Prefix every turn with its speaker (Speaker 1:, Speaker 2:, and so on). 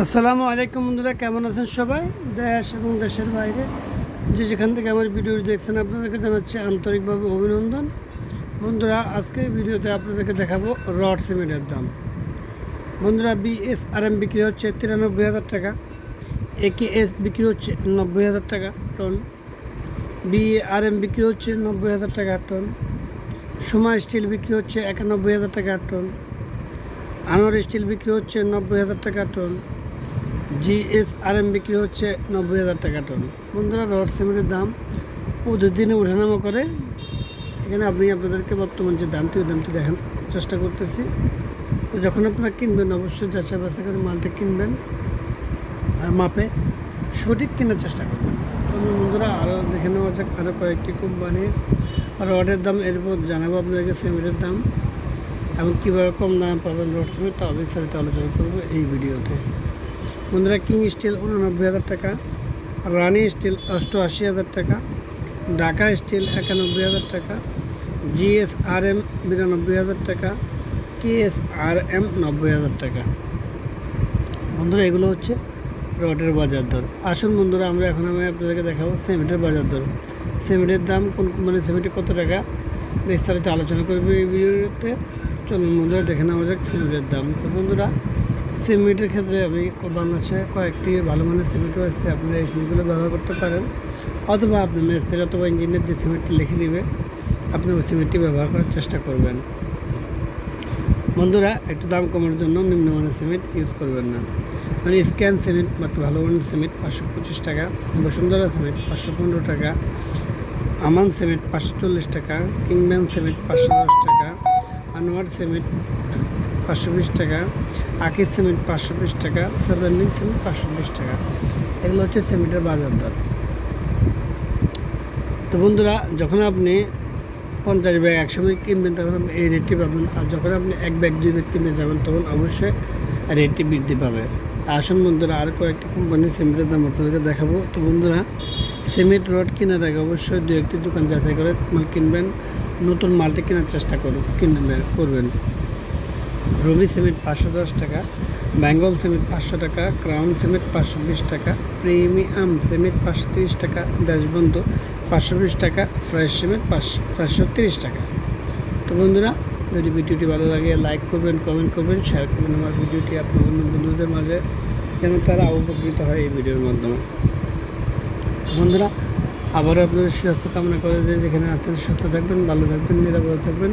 Speaker 1: আসসালামু আলাইকুম বন্ধুরা, কেমন আছেন সবাই? দেশ এবং দেশের বাইরে। যে যেখান থেকে আমার ভিডিও দেখছেন, আপনাদেরকে জানাচ্ছি আন্তরিকভাবে অভিনন্দন। বন্ধুরা, আজকে ভিডিওতে আপনাদেরকে দেখাবো রড সিমেন্টের দাম। বন্ধুরা বিএস আর এম বিক্রি হচ্ছে তিরানব্বই হাজার টাকা। এস বিক্রি হচ্ছে নব্বই হাজার টাকা টন। বিএ আর এম বিক্রি হচ্ছে নব্বই হাজার টাকা টন। সুমা স্টিল বিক্রি হচ্ছে একানব্বই হাজার টাকা টন। আনোয়ার স্টিল বিক্রি হচ্ছে নব্বই হাজার টাকা টন। জিএস আর এম বিক্রি হচ্ছে নব্বই হাজার টাকা টন। বন্ধুরা, রড সিমেন্টের দাম প্রতিদিনে ওঠানামা করে। এখানে আপনি আপনাদেরকে বর্তমান যে দামটি, ওই দামটি দেখার চেষ্টা করতেছি। তো যখন আপনারা কিনবেন, অবশ্যই যাচাই বাছাই করে মালটা কিনবেন আর মাপে সঠিক কেনার চেষ্টা করবেন। চলুন বন্ধুরা আরও দেখে নেওয়া যাক আরও কয়েকটি কোম্পানির রডের দাম এরপর জানাব আপনাদেরকে, সিমেন্টের দাম। এবং কীভাবে কম দাম পাবেন রড সিমেন্ট, তা বিস্তারিত আলোচনা করব এই ভিডিওতে। বন্ধুরা কিং স্টিল উননব্বই হাজার টাকা রানি স্টিল অষ্টআশি হাজার টাকা ঢাকা স্টিল একানব্বই হাজার টাকা জিএস আর এম বিরানব্বই হাজার টাকা কেএস আর এম নব্বই হাজার টাকা। বন্ধুরা, এগুলো হচ্ছে রডের বাজার দর। আসুন বন্ধুরা, আমরা এখন আমি আপনাদেরকে দেখাবো সিমেন্টের বাজার দর। সিমেন্টের দাম কোন কোম্পানির সিমেন্টে কত টাকা, বিস্তারিত আলোচনা করবে এই ভিডিওতে। চলুন বন্ধুরা, দেখে নেওয়া যাক সিমেন্টের দাম। তো বন্ধুরা সিমেন্টের ক্ষেত্রে আমি বাংলাদেশে কয়েকটি ভালো মানের সিমেন্ট রয়েছে, আপনারা এই সিমেন্টগুলো ব্যবহার করতে পারেন। অথবা আপনি মেস্ত্রি অথবা ইঞ্জিনিয়ার যে সিমেন্টটি লিখে দিবে, আপনি ওই সিমেন্টটি ব্যবহার করার চেষ্টা করবেন। বন্ধুরা, একটু দাম কমানোর জন্য নিম্নমানের সিমেন্ট ইউজ করবেন না। মানে স্ক্যান সিমেন্ট বা ভালো মানের সিমেন্ট, পাঁচশো পঁচিশ টাকা বসুন্ধরা সিমেন্ট, পাঁচশো পনেরো টাকা, আমান সিমেন্ট পাঁচশো চল্লিশ টাকা, কিংম্যান সিমেন্ট পাঁচশো দশ টাকা, আনোয়ার সিমেন্ট পাঁচশো বিশ টাকা আকিস সিমেন্ট পাঁচশো বিশ টাকা সেভেন্টিন সিমেন্ট পাঁচশো বিশ টাকা। এগুলো হচ্ছে সিমেন্টের বাজার দর। তো বন্ধুরা, যখন আপনি পঞ্চাশ ব্যাগ একশো ব্যাগ কিনবেন, তখন আপনি এই রেটটি পাবেন। আর যখন আপনি এক ব্যাগ, দুই ব্যাগ কিনতে যাবেন, তখন অবশ্যই রেটটি বৃদ্ধি পাবে। আসুন বন্ধুরা, আর কয়েকটি কোম্পানির সিমেন্টের দাম আপনাদেরকে দেখাবো। তো বন্ধুরা, সিমেন্ট রড কেনার আগে অবশ্যই দু একটি দোকান যাচাই করে মাল কিনবেন, নতুন মালটি কেনার চেষ্টা করুন, কিনবেন, করবেন। রবি সিমেন্ট পাঁচশো দশ টাকা, বেঙ্গল সিমেন্ট পাঁচশো টাকা, ক্রাউন সিমেন্ট পাঁচশো বিশ টাকা, প্রিমিয়াম সিমেন্ট পাঁচশো তিরিশ টাকা, দেশবন্ধু পাঁচশো বিশ টাকা, ফ্রেশ সিমেন্ট পাঁচশো তিরিশ টাকা। তো বন্ধুরা, যদি ভিডিওটি ভালো লাগে লাইক করবেন কমেন্ট করবেন শেয়ার করবেন আমার ভিডিওটি আপনার অন্য বন্ধুদের মাঝে, যেন তারা উপকৃত হয় এই ভিডিওর মাধ্যমে। বন্ধুরা, আবারও আপনাদের সুস্বাস্থ্য কামনা করে যেখানে আছেন, সুস্থ থাকবেন, ভালো থাকবেন, নিরাপদ থাকবেন।